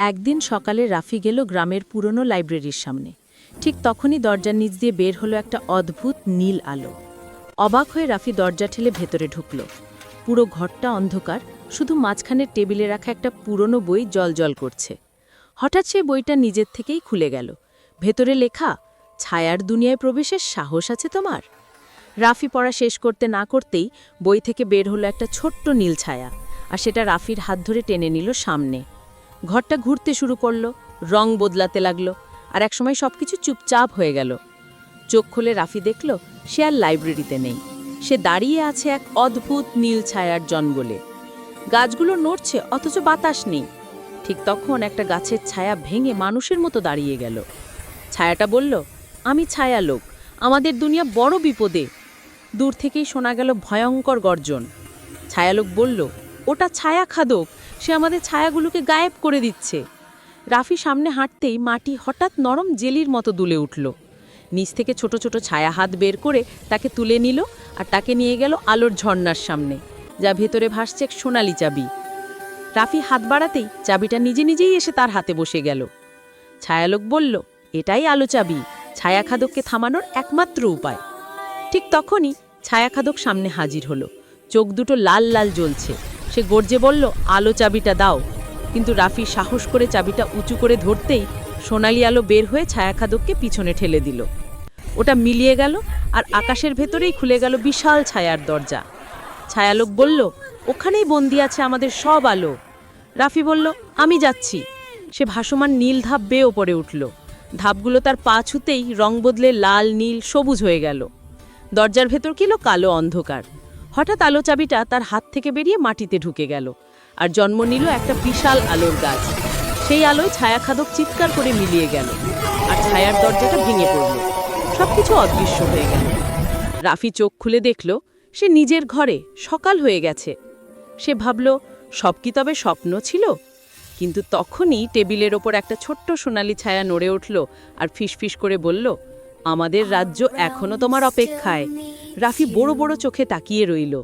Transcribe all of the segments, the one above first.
একদিন সকালে রাফি গেল গ্রামের পুরনো লাইব্রেরির সামনে। ঠিক তখনই দরজার নিচ দিয়ে বের হলো একটা অদ্ভুত নীল আলো। অবাক হয়ে রাফি দরজা ঠেলে ভেতরে ঢুকল। পুরো ঘরটা অন্ধকার, শুধু মাঝখানের টেবিলে রাখা একটা পুরনো বই জলজল করছে। হঠাৎ সে বইটা নিজের থেকেই খুলে গেল। ভেতরে লেখা, ছায়ার দুনিয়ায় প্রবেশের সাহস আছে তোমার? রাফি পড়া শেষ করতে না করতেই বই থেকে বের হলো একটা ছোট্ট নীল ছায়া, আর সেটা রাফির হাত ধরে টেনে নিল সামনে। ঘরটা ঘুরতে শুরু করল, রং বদলাতে লাগল, আর একসময় সবকিছু চুপচাপ হয়ে গেল। চোখ খুলে রাফি দেখল, সে আর লাইব্রেরিতে নেই। সে দাঁড়িয়ে আছে এক অদ্ভুত নীল ছায়ার জঙ্গলে। গাছগুলো নড়ছে, অথচ বাতাস নেই। ঠিক তখন একটা গাছের ছায়া ভেঙে মানুষের মতো দাঁড়িয়ে গেল। ছায়াটা বলল, আমি ছায়া লোক আমাদের দুনিয়া বড় বিপদে। দূর থেকেই শোনা গেল ভয়ঙ্কর গর্জন। ছায়ালোক বলল ওটা ছায়া খাদক। সে আমাদের ছায়াগুলোকে গায়েব করে দিচ্ছে। রাফি সামনে হাঁটতেই মাটি হঠাৎ নরম জেলির মতো দুলে উঠল। নিচ থেকে ছোট ছোট ছায়া হাত বের করে তাকে তুলে নিল আর তাকে নিয়ে গেল আলোর ঝর্ণার সামনে, যা ভেতরে ভাসছে এক সোনালি চাবি। রাফি হাত বাড়াতেই চাবিটা নিজে নিজেই এসে তার হাতে বসে গেল। ছায়ালোক বলল, এটাই আলো চাবি। ছায়াখাদককে থামানোর একমাত্র উপায়। ঠিক তখনই ছায়াখাদক সামনে হাজির হলো। চোখ দুটো লাল লাল জ্বলছে। সে গর্জে বলল, আলো চাবিটা দাও। কিন্তু রাফি সাহস করে চাবিটা উঁচু করে ধরতেই সোনালি আলো বের হয়ে ছায়াখাদককে পিছনে ঠেলে দিল। ওটা মিলিয়ে গেল আর আকাশের ভেতরেই খুলে গেল বিশাল ছায়ার দরজা। ছায়ালোক বলল, ওখানেই বন্দি আছে আমাদের সব আলো। রাফি বলল, আমি যাচ্ছি। সে ভাসমান নীল ধাপ বেয়ে ওপরে উঠল। ধাপগুলো তার পা ছুতেই রং বদলে লাল, নীল, সবুজ হয়ে গেল। দরজার ভেতর কিল কালো অন্ধকার। হঠাৎ আলো চাবিটা তার হাত থেকে বেরিয়ে মাটিতে ঢুকে গেল আর জন্ম নিল একটা বিশাল আলোর গাছ। সেই আলোয় ছায়াখাদক চিৎকার করে মিলিয়ে গেল আর ছায়ার দরজাটা ভেঙে পড়ল। সবকিছু অদৃশ্য হয়ে গেল। রাফি চোখ খুলে দেখল, সে নিজের ঘরে সকাল হয়ে গেছে। সে ভাবল, সব কি তবে স্বপ্ন ছিল? কিন্তু তখনই টেবিলের ওপর একটা ছোট্ট সোনালি ছায়া নড়ে উঠল আর ফিসফিস করে বলল, আমাদের রাজ্য এখনও তোমার অপেক্ষায়। রাফি বড় বড় চোখে তাকিয়ে রইল,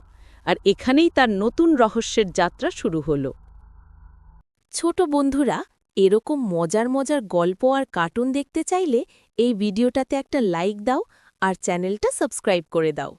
আর এখানেই তার নতুন রহস্যের যাত্রা শুরু হল। ছোট বন্ধুরা, এরকম মজার মজার গল্প আর কার্টুন দেখতে চাইলে এই ভিডিওটাতে একটা লাইক দাও আর চ্যানেলটা সাবস্ক্রাইব করে দাও।